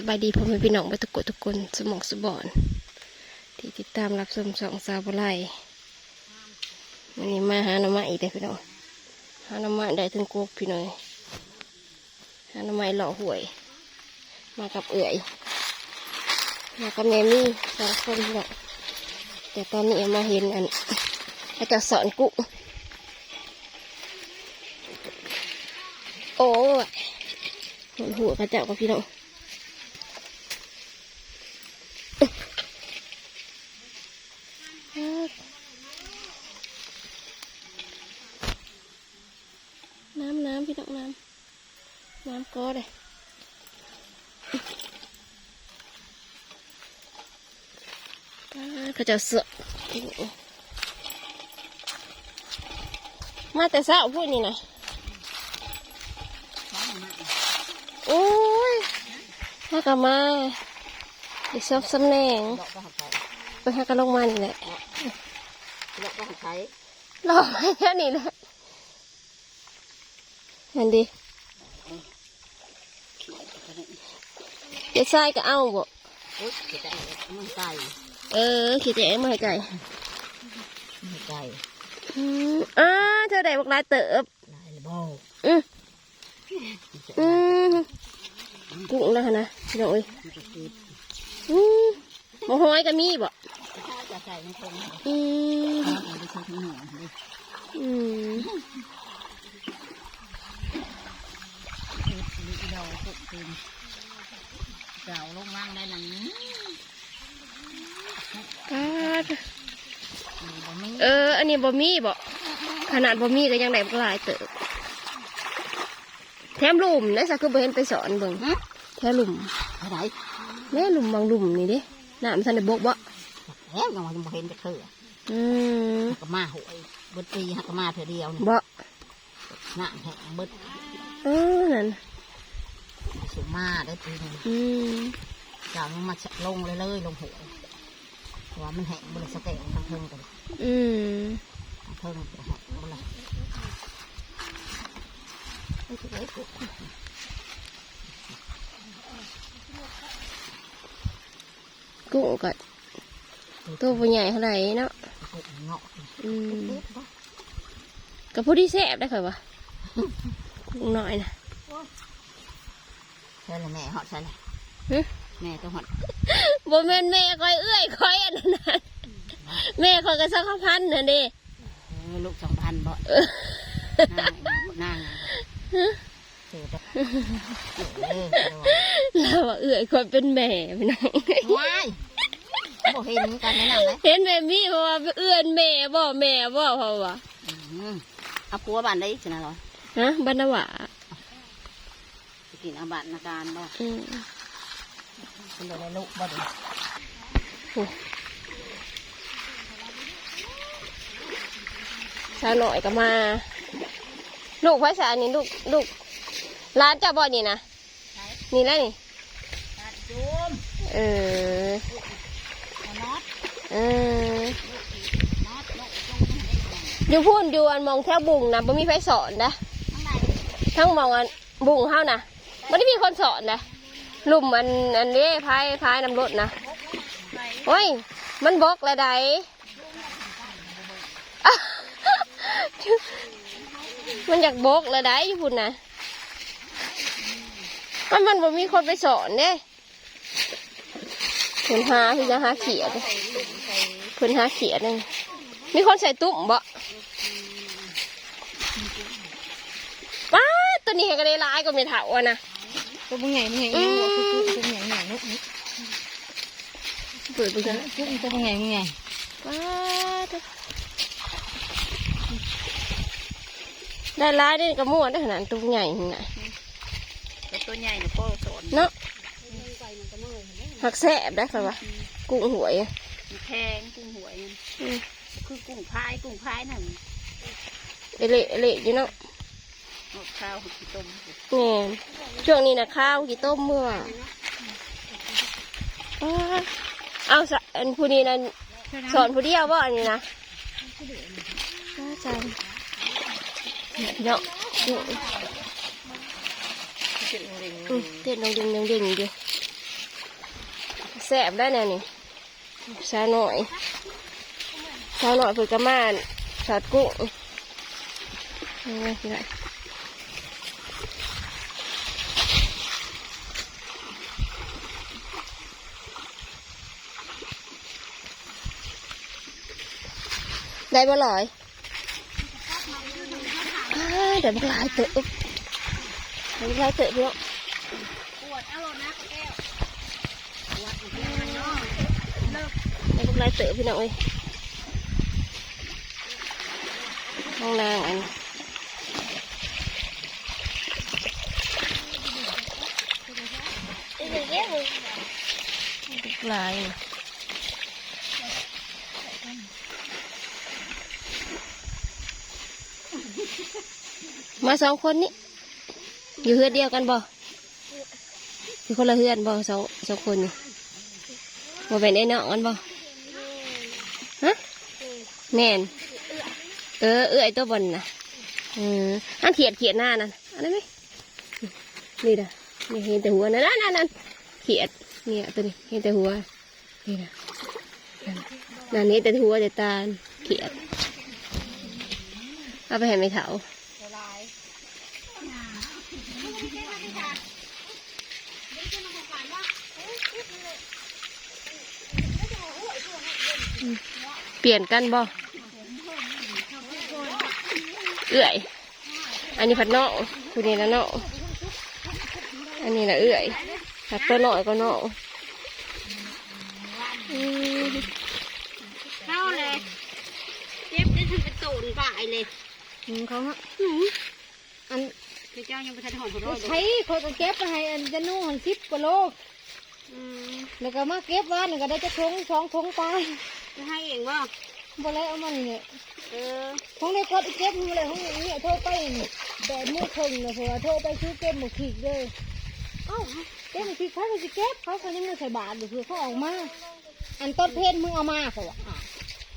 สบายดีพ่อแม่พี่น้องไปทุกทุกคนสมองสบอน ที่ติดตามรับชมสองสาวบไลวันนี้มาหาหน่อไม้อีกเลยพี่น้องหาหน่อไม้ได้ถึงโกกพี่น้อยหาหน่อไม้หล่อหวย มากับเอื่อยมากับแมมี่สองคนพี่น้องแต่ตอนนี้มาเห็นอันเขาจะสอนกุโอ้หัวหัวกระเจ้ากับพี่น้อง น้ำน้ำพี่น้องน้ำน้ำก็เลยก็ จะเสือมาแต่เช้าพูดนี่นะโอ้ยมากลับมาอีกซอบสำแหน่งไปหากระลงมานี่แหละเลาะก็หักไทยรอให้แค่นี้แหละเห็นดิเดี๋ยวทรายก็เอาบ่โอ๊ยจะได้มันใส่ เออ ขี้แจ้มาให้ไก่มันไก่อืมอ่าเธอได้บอกลายเติบลายละโบอืมอืมกุ้งแล้วนะพี่น้องเอ้ยมันจะติดอืมมห้อยก็มีบ่ถ้าจะใส่มันคงอืมเอาไปใส่ทั้งหนึ่งเลยอืมลิดเราพวกคืนเก่าลงล่างได้หนังนี้ปาดบ่มี เออ อันนี้บ่มีบ่ขนาดบ่มีก็ยังได้บอกลายเติบแถมหลุมนะสักคือบ่เห็นไปสอนเบิ่งฮะแถมหลุมเท่าไหร่แม่หลุมบางหลุมนี่เด้น้ำสันได้บกบ่แล้วยังว่ายังบ่เห็นจะเถื่ออืมหักกระมาหวยเบิดปีหักกระมาเถื่อเดียวนี่บ่หน้าแห้งเบิดเออนั่นสุมาได้ปีหนึงอืมเก่ามันมาลงเลยเลยลงหวย เพราะว่ามันแห้งบริสเตทางเทิงกันอืมทางเทิงจะแห้งบริไม่ใช่ไอ้พวกกุ้งก็ตัวบ่ใหญ่เท่าไหร่เนาะพวกเงาะอืมกับผู้ที่แซ่บได้ค่ะวะกุ้งน้อยนะใช่เลยแม่หอดใช่เลยหึ แม่ต้องหอดบ่แม่นแม่คอยเอื้อยคอยอันนั้นนะแม่คอยกระซักข้าวพันน่ะเด้เออลูกสองพันบ่เออนั่งนั่งเจอแต่เออแล้วว่าเอื้อยคอยเป็นแม่พี่น้องว้ายบ่เห็นกันแนะนำเลยเห็นแม่มีเพราะว่าเอื้อนแม่บ่แม่บ่เพราะว่าเอาปัวบ้านได้ชนะหรอฮะบรรณวะจะกินอาบัตนาการบ่อืม เป็นอะไรลูกบ่ดีสาหน่อยก็มา ลูกภาษานี่ลูกลูกร้านเจ้าบ่อนี่นะนี่แล้วนี่จูมเออน็อตเออน็อตลูกจงอยู่พูนอยู่อันมองแถวบุ่งนะบ่มีไฟสอนนะทั้งมองอันบุ่งเฮานะบ่ได้มีคนสอนนะ ลุ่มอันอันนี้พายพายน้ำรถนะโอ้ย มันบกแล้วใดอะมันอยากบกแล้วใดอยู่พุ่นนะมันมันบ่มีคนไปสอนเด้เพิ่นหาคือจะหาเขียดเพิ่นหาเขียดนึงมีคนใส่ตุ้มบ่ป้าตัวนี้ก็ได้ร้ายก็ไม่เท่าอะนะ ตัวมึงใหญ่มึงใหญ่อืยังมบอกคือตัวมึงใหญ่ใหญ่ลูกนี่เปิดไปจ้ะตัวมึงใหญ่มึงใหญ่ป้าดได้ร้ายได้กระม่วนได้ขนาดตัวใหญ่นี่นะตัวใหญ่เนี่ยพ่อสอนเนาะหักแสบได้ค่ะวะกุ้งหวยอะแพงกุ้งหวยอืมคือกุ้งพายกุ้งพายนั่นเอเละเอเละอยู่เนาะหมด ข้าวหุบต้มแง่ช่วงนี้นะข้าวกี่ต้มเมื่อวานป้าดเอาสะอันผู้นี้นะสอนผู้เดียวว่าอันนี้นะน่าจังเนาะอืมเจ็ดโมงเร็งอืมเต้นดงดิงดงดิงอยู่แซ่บได้แน่นี่ชาหน่อยชาหน่อยเพิ่นก็มาสาดกุ้งนี่ไงพี่น้อง ได้บ่หลอยอ้าเดี๋ยวบักหลายเตอะเดี๋ยวบักหลายเตอะพี่น้องปวดเอานะแก้วปวดมันยังมันเนาะให้พวกไล่เต๋อพี่น้องเอ้ยห้องนางอันลาย มาสองคนนี่อยู่เฮือนเดียวกันบ่อยู่คนละเฮือนบ่สองสองคนนี่บ่เป็นไอ้น้องกันบ่ฮะแน่นเออเอื้อยตัวบนนะอืมอันเขียดเขียดหน้านั่นอันนั้นไหมนี่นะนี่เห็นแต่หัวนั่นนั่นนั่นเขียดเนี่ยตัวนี้เห็นแต่หัวนี่นะนั่นนั่นนี่แต่หัวแต่ตาเขียดเอาไปให้ไม่เถา เปลี่ยนกันบ่เอื้อย อันนี้ผัดเนาะคุณนี่นะเนาะอันนี้นะเอื้อยผัดตัวเนาะก็เนาะอืมเข้าเลยเจ็บได้ถึงเป็นตูนป่ายเลยอืมเขาฮะอันคือเจ้ายังไปทันหอนหัวร้อยเลยใช้คนก็เก็บไปให้อันจะนุ่งหันสิบกว่าโลอืมแล้วก็มาเก็บว่าหนึ่งก็ได้จะทงสองทงไป จะให้เองว่าบ่เลยเอามันเนี่ยเออทงได้กดเก็บมือเลยทงอย่างนี้โทรไปแต่มือคงเลยเพราะว่าโทรไปซื้อเก็บหมกขีดเลยเอ้าเก็บหมกขีดเขาก็จะเก็บเขาก็ยังมือใส่บาทอยู่เพื่อเขาออกมาอันต้นเพชรมึงเอามาเขาว่าอะ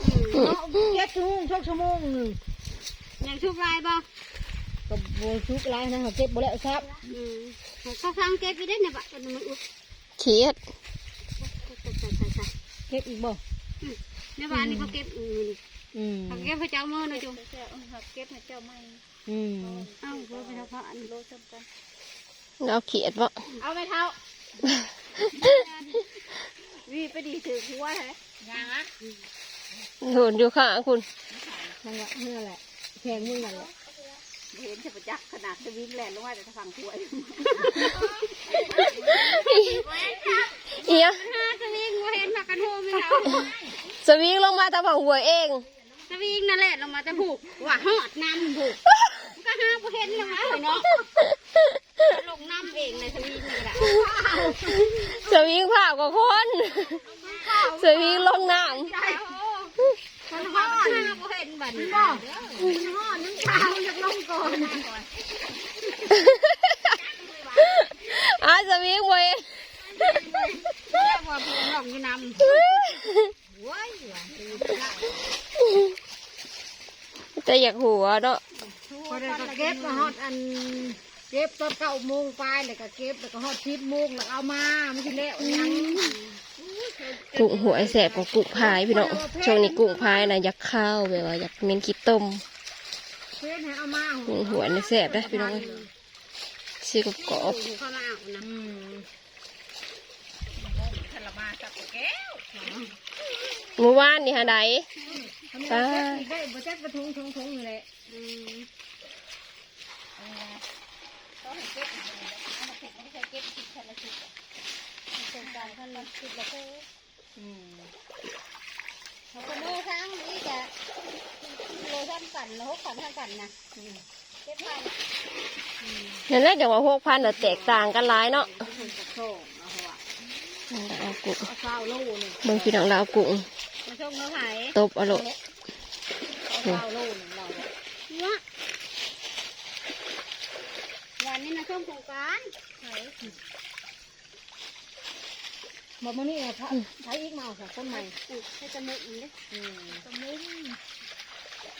อืมเอาเก็บชั่วโมงชั่วชั่วโมงหนึ่งยังชุบลายบ่ก็โบชุกไรนะเขาเก็บบ่แล้วครับอืมเขาสร้างเก็บไปได้เนี่ยบะมันอุ้ยเขียดใส่ใส่ใส่ใส่เก็บอีกบ่ ในบ้านนี่เขาเก็บอืมอืมเขาเก็บให้เจ้ามือนะจุ๊บเก็บให้เจ้าไม่อืมเอ้าเพื่อไปทำผ้าอันโลจำกันเอาเขียดบ่เอาไปเท้าวีไปดีถือหัวแท้ยังอะโหนอยู่ข้างคุณนั่นแหละนั่นแหละแพงมึงนั่นแหละเห็นจะประจักษ์ขนาดจะวิ่งแหลนลงมาแต่ฝั่งหัวเอียจะวิ่งว่าเห็นมากันโฮไม่เอา สวิงลงมาตาผังหัวเองจะวิ่งนั่นแหละลงมาจะผูกว่าหอดน้ำผูกก็ห้าพอเห็นลงมาเลยเนาะลงน้ำเองเลยจะวิ่งนี่แหละสวิงผ่ากว่าคนสวิงลงน้ใช่คนหอดห้าพอเห็นบัดนี้หอดน้ำเท้าอยากลงก่อนำอาสวิงเว้ยเรียกว่าผูกหลงอยู่น้ำ แต่อยากหัวเนาะพอได้ก็เก็บมาฮอดอัน เก็บตอนเก้าโมงไปแล้วก็เก็บแล้วก็ฮอดสิบโมงแล้วเอามาไม่ใช่แล้วยังกุ้งหัวไอแสบกับกุ้งพายพี่น้องช่วงนี้กุ้งพายนะอยากข้าวแบบว่าอยากเน้นขี้ต้มเพื่อนให้เอามากุ้งหัวนี่แสบนะพี่น้องซีกกรอบผูกข้าวหน้านะอื มเมื่อวานนี่ฮะไดทำไมเก็บอีกได้บ่แจ๊กกระทงทงทงอยู่เลยอืมอืมเขาก็ดูทั้งนี่จะโลท่านกันแล้วหกขันท่านกันนะเก็บไปนั่นแหละจังว่าหกพันแต่แตกต่างกันหลายเนาะโชคเอาหัวเอากุ้งเอาเศร้าโลหนึ่งเบิ่งพี่น้ องเราเอากุ้งมาชมเนื้อไผ่ตบเอาโลเอาเศร้าโลหนึ่งเราเนี่ยวะวันนี้นะช่วงสงกรารบอกมานี่ไงพระใช้อีกมาเอาค่ะคนใหม่ให้จมูกมันเลยอืมตรงนี้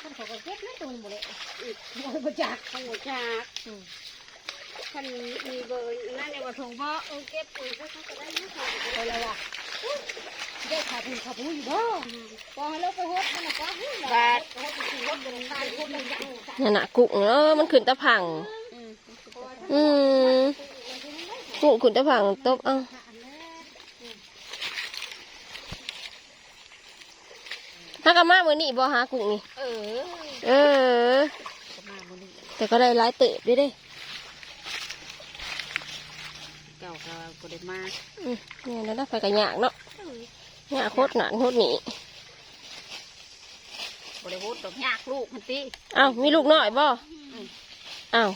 ท่านเขาก็เก็บนะตรงนี้หมดเลยอีกร้อยประจักษ์ข้าวจากคันมีเบอร์นั่นเนี่ยว่าถงบ่เออเก็บปุ๋ยก็เขาจะได้เยอะกว่าไปเลยว่ะเได้ขาบุญขาบุญอยู่บ่พอให้เราไปฮดมันน่ะก็หุ้นบาดฮดสิรถกันทานคนมันยังนั่นน่ะกุ้งเออมันขึ้นตะพัง อืมกุ้งขึ้นตะพังตบเอาถ้ากะมามื้อนี้บ่หากุ้งนี่ เออ เออมาบ่นี่แต่ก็ได้หลายเติบด้วยเด้เก่าก็บ่ได้มาอืมเนี่ยแล้วได้ไปกระยากเนาะ ยากโคตรหนานโคตรหนีบ่ได้โหดดอกยากลูกมันติอ้าวมีลูกน้อยบ่อ้าว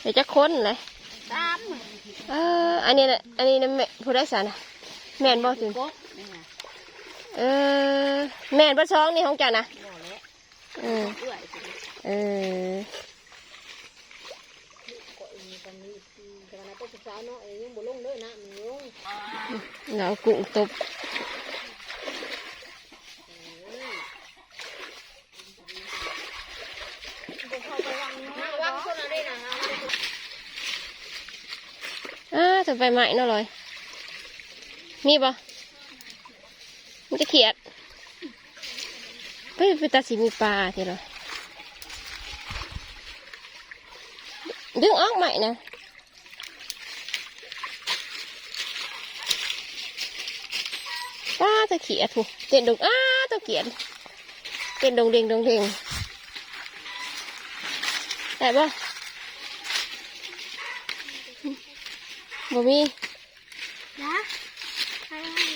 เดี๋ยวจะค้นเลยตามเอออันนี้น่ะอันนี้นะแม่ผู้ได้สารนะแม่นบ่ถึงกบนี่ไงเออแม่นบ่ช้องนี่ของเจ้านะบ่แล้วเออเอื้อยสิเออแต่ว่าต้องศึกษาเนาะเอ้ยยังบ่ลงเด้อนะมันลง เรากุ้งตบ มาวังคนอะไรนะฮะ อ้า จะไปใหม่เนาะลยมีบ่มันจะเขียดเฮ้ยไปตาสีมีปลาทีละดึงออกใหม่นะป้าจะเขียดถูกเต้นดงอ้าตัวเขียดเต้นดงเด้งดงเด้งได้ป บ่มีนะ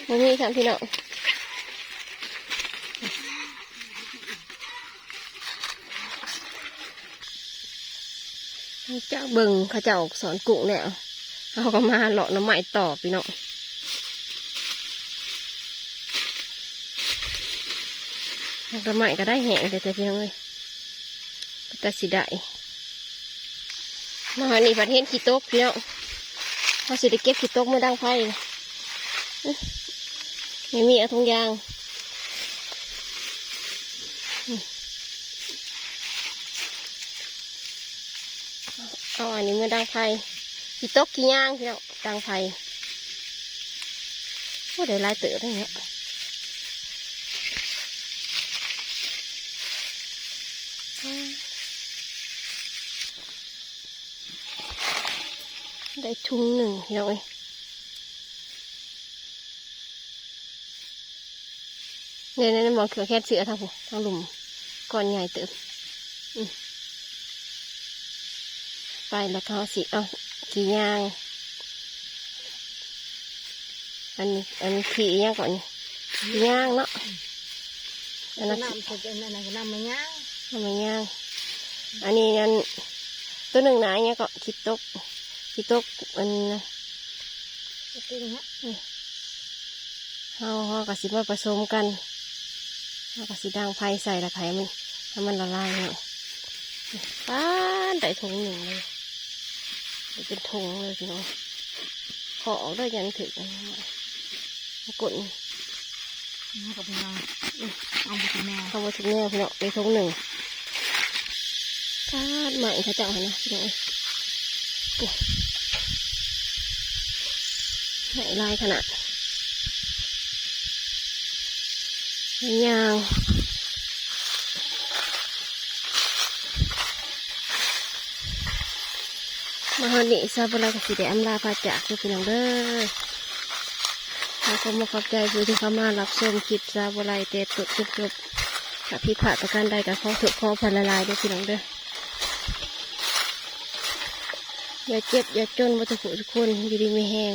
บ่มีสามพี่น้องเจ้าเบิงเขาเจ้าสอนกุ้งแล้วเขาก็มาเลาะน้ำใหม่ต่อพี่น้องน้ำใหม่ก็ได้แห้งแต่แต่พี่น้งเลยแต่สิได้มาหานี่ประเทศขี้ตกพี่น้อง เขาสิได้เก็บขี้ตกมื่อดังไฟไม่มีเอาทงยางเอาอันนี้เมื่อดังไฟขี้ตกขี้ยางเพี่น้องดังไฟโอ้เด้หลายเต๋อได้เนี่ย ได้ทุงหนึ่งพี่น้องเอ้ยเนี่ยเนี่ยมองเขือแค่เสือทางผมทางหลุมก้อนใหญ่เติบอืมไปแล้วเขาสิเอากี่ย่าง อันนี้อันนี้ขี่ย่างก่อนนี่ขี่ย่างเนาะอันนั้นน้ำสุดอันนั้นน้ำมันย่างทำไมย่าง อันนี้อันตัวหนึ่งหนาเนี่ยก็คิดตก คิดตกอันนะจริงฮะเอาเอากับสิมาผสมกันเอากับสิดังไฟใส่ละไข่มันให้มันละลายเนี่ยป้านได้ถุงหนึ่งเลยได้เป็นถุงเลยพี่น้องขอออกได้ยันถึงอันนี้มากดนี่มากับพี่น้องเอาไปกินแม่เข้ามาถึงแนวพี่น้องได้ถุงหนึ่งป้านใหม่เขาเจ้าให้นะพี่น้องเอ้ยโอ้ไหน ลายขนาดยาวมาฮอนี่ซาบุไรกับสีแดงลาพาจากคือพี่น้องเด้อแล้วก็มาขอบใจผู้ที่เข้ามารับชมคลิปซาบุไรเตะตุดจบจบกับพี่ขาดประกันใดกับขอถูกขอพันละลายด้วยพี่น้องเด้ออย่าเจ็บ อย่าจนวัตถุทุกคนอยู่ดีไม่แห้ง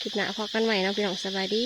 คลิปหน้าพอกันใหม่นะพี่น้องสบายดี